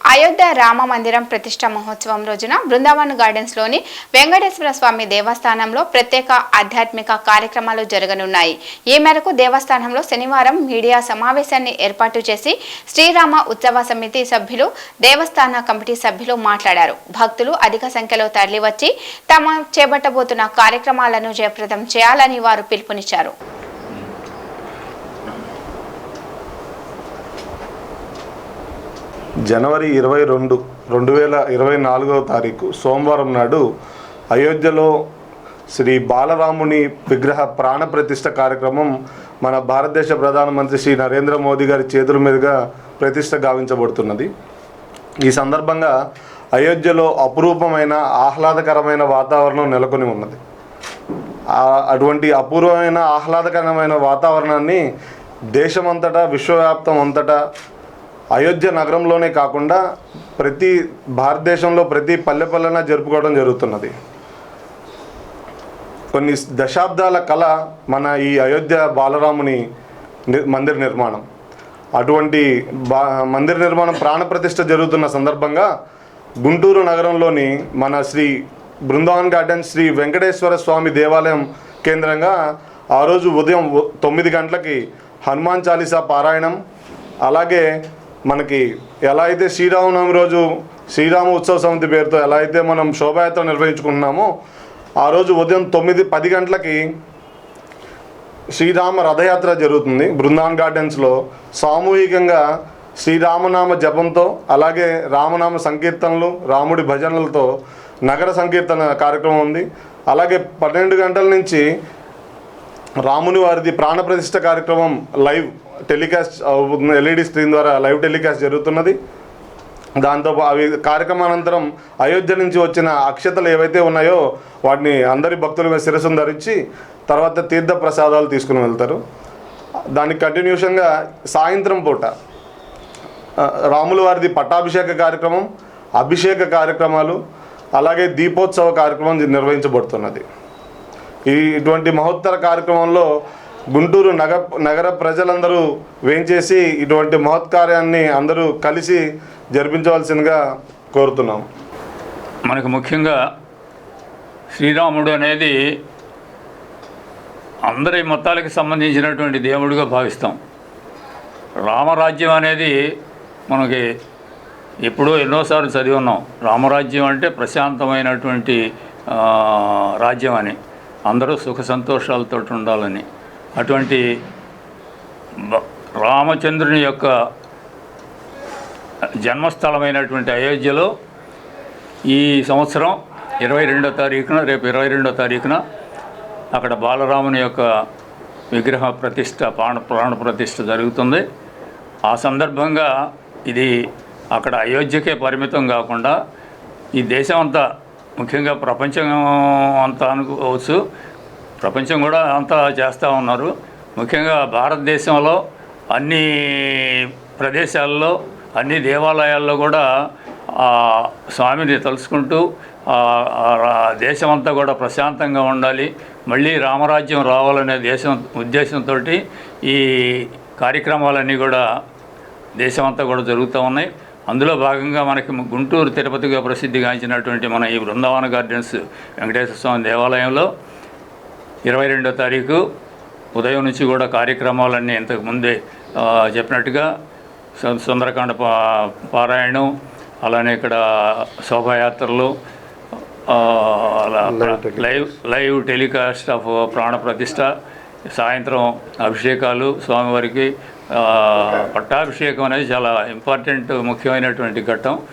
అయోధ్య రామ మందిరం ప్రతిష్ట మహోత్సవం రోజున బృందావన్ గార్డెన్స్లోని వెంకటేశ్వర స్వామి దేవస్థానంలో ప్రత్యేక ఆధ్యాత్మిక కార్యక్రమాలు జరగనున్నాయి. ఈ మేరకు దేవస్థానంలో శనివారం మీడియా సమావేశాన్ని ఏర్పాటు చేసి శ్రీరామ ఉత్సవ సమితి సభ్యులు దేవస్థాన కమిటీ సభ్యులు మాట్లాడారు. భక్తులు అధిక సంఖ్యలో తరలివచ్చి తమ చేపట్టబోతున్న కార్యక్రమాలను జయప్రదం చేయాలని వారు పిలుపునిచ్చారు. జనవరి ఇరవై రెండు రెండు వేల ఇరవై నాలుగవ తారీఖు సోమవారం నాడు అయోధ్యలో శ్రీ బాలరాముని విగ్రహ ప్రాణ ప్రతిష్ఠ కార్యక్రమం మన భారతదేశ ప్రధానమంత్రి శ్రీ నరేంద్ర మోదీ గారి చేతుల మీదుగా ప్రతిష్ట గావించబడుతున్నది. ఈ సందర్భంగా అయోధ్యలో అపురూపమైన ఆహ్లాదకరమైన వాతావరణం నెలకొని ఉన్నది. అటువంటి అపూర్వమైన ఆహ్లాదకరమైన వాతావరణాన్ని దేశమంతటా విశ్వవ్యాప్తం అంతటా అయోధ్య నగరంలోనే కాకుండా ప్రతి భారతదేశంలో ప్రతి పల్లె పల్లెన జరుపుకోవడం జరుగుతున్నది. కొన్ని దశాబ్దాల కళ మన ఈ అయోధ్య బాలరాముని ని- మందిర నిర్మాణం. అటువంటి బా మందిర నిర్మాణం ప్రాణప్రతిష్ఠ జరుగుతున్న సందర్భంగా గుంటూరు నగరంలోని మన శ్రీ బృందావన్ గార్డెన్ శ్రీ వెంకటేశ్వర స్వామి దేవాలయం కేంద్రంగా ఆ రోజు ఉదయం తొమ్మిది గంటలకి హనుమాన్ చాలీసా పారాయణం అలాగే మనకి ఎలా అయితే శ్రీరామనవమి రోజు శ్రీరామ ఉత్సవ సమితి పేరుతో ఎలా అయితే మనం శోభాయాత్ర నిర్వహించుకుంటున్నామో ఆ రోజు ఉదయం తొమ్మిది పది గంటలకి శ్రీరామ రథయాత్ర జరుగుతుంది బృందావన్ గార్డెన్స్లో. సామూహికంగా శ్రీరామనామ జపంతో అలాగే రామనామ సంకీర్తనలు రాముడి భజనలతో నగర సంకీర్తన కార్యక్రమం ఉంది. అలాగే పన్నెండు గంటల నుంచి రాముని వారిది ప్రాణప్రతిష్ఠ కార్యక్రమం లైవ్ టెలికాస్ట్ అవుతుంది ఎల్ఈడి స్క్రీన్ ద్వారా లైవ్ టెలికాస్ట్ జరుగుతున్నది. దాంతో అవి కార్యక్రమానంతరం అయోధ్య నుంచి వచ్చిన అక్షతలు ఏవైతే ఉన్నాయో వాటిని అందరి భక్తుల మీద శిరస్సును ధరించి తర్వాత తీర్థ ప్రసాదాలు తీసుకుని వెళ్తారు. దానికి కంటిన్యూషన్గా సాయంత్రం పూట రాముల వారిది పట్టాభిషేక కార్యక్రమం అభిషేక కార్యక్రమాలు అలాగే దీపోత్సవ కార్యక్రమం నిర్వహించబడుతున్నది. ఈ ఇటువంటి మహోత్తర కార్యక్రమంలో గుంటూరు నగ నగర ప్రజలందరూ వేయించేసి ఇటువంటి మహత్కార్యాన్ని అందరూ కలిసి జరిపించవలసిందిగా కోరుతున్నాం. మనకు ముఖ్యంగా శ్రీరాముడు అనేది అందరి మొత్తాలకి సంబంధించినటువంటి దేవుడిగా భావిస్తాం. రామరాజ్యం అనేది మనకి ఎప్పుడో ఎన్నోసార్లు చదివి ఉన్నాం. రామరాజ్యం అంటే ప్రశాంతమైనటువంటి రాజ్యం అని. అందరూ సుఖ సంతోషాలతో ఉండాలని. అటువంటి రామచంద్రుని యొక్క జన్మస్థలమైనటువంటి అయోధ్యలో ఈ సంవత్సరం ఇరవై రెండో తారీఖున రేపు ఇరవై రెండో తారీఖున అక్కడ బాలరాముని యొక్క విగ్రహ ప్రతిష్ట ప్రాణ ప్రాణ ప్రతిష్ట జరుగుతుంది. ఆ సందర్భంగా ఇది అక్కడ అయోధ్యకే పరిమితం కాకుండా ఈ దేశం అంతా ముఖ్యంగా ప్రపంచం అంతా అనుకోవచ్చు ప్రపంచం కూడా అంతా చేస్తూ ఉన్నారు. ముఖ్యంగా భారతదేశంలో అన్ని ప్రదేశాల్లో అన్ని దేవాలయాల్లో కూడా ఆ స్వామిని తలుచుకుంటూ దేశమంతా కూడా ప్రశాంతంగా ఉండాలి. మళ్ళీ రామరాజ్యం రావాలనే దేశం ఉద్దేశంతో ఈ కార్యక్రమాలన్నీ కూడా దేశమంతా కూడా జరుగుతూ ఉన్నాయి. అందులో భాగంగా మనకి గుంటూరు తిరుపతిగా ప్రసిద్ధిగాంచినటువంటి మన ఈ బృందావన గార్డెన్స్ వెంకటేశ్వర స్వామి దేవాలయంలో ఇరవై రెండో తారీఖు ఉదయం నుంచి కూడా కార్యక్రమాలన్నీ ఇంతకు ముందే చెప్పినట్టుగా సు- సుందరకాండ పారాయణం అలానే ఇక్కడ శోభాయాత్రలు live live telecast of Prana Pratishta సాయంత్రం అభిషేకాలు స్వామివారికి పట్టాభిషేకం అనేది చాలా ఇంపార్టెంట్ ముఖ్యమైనటువంటి ఘట్టం.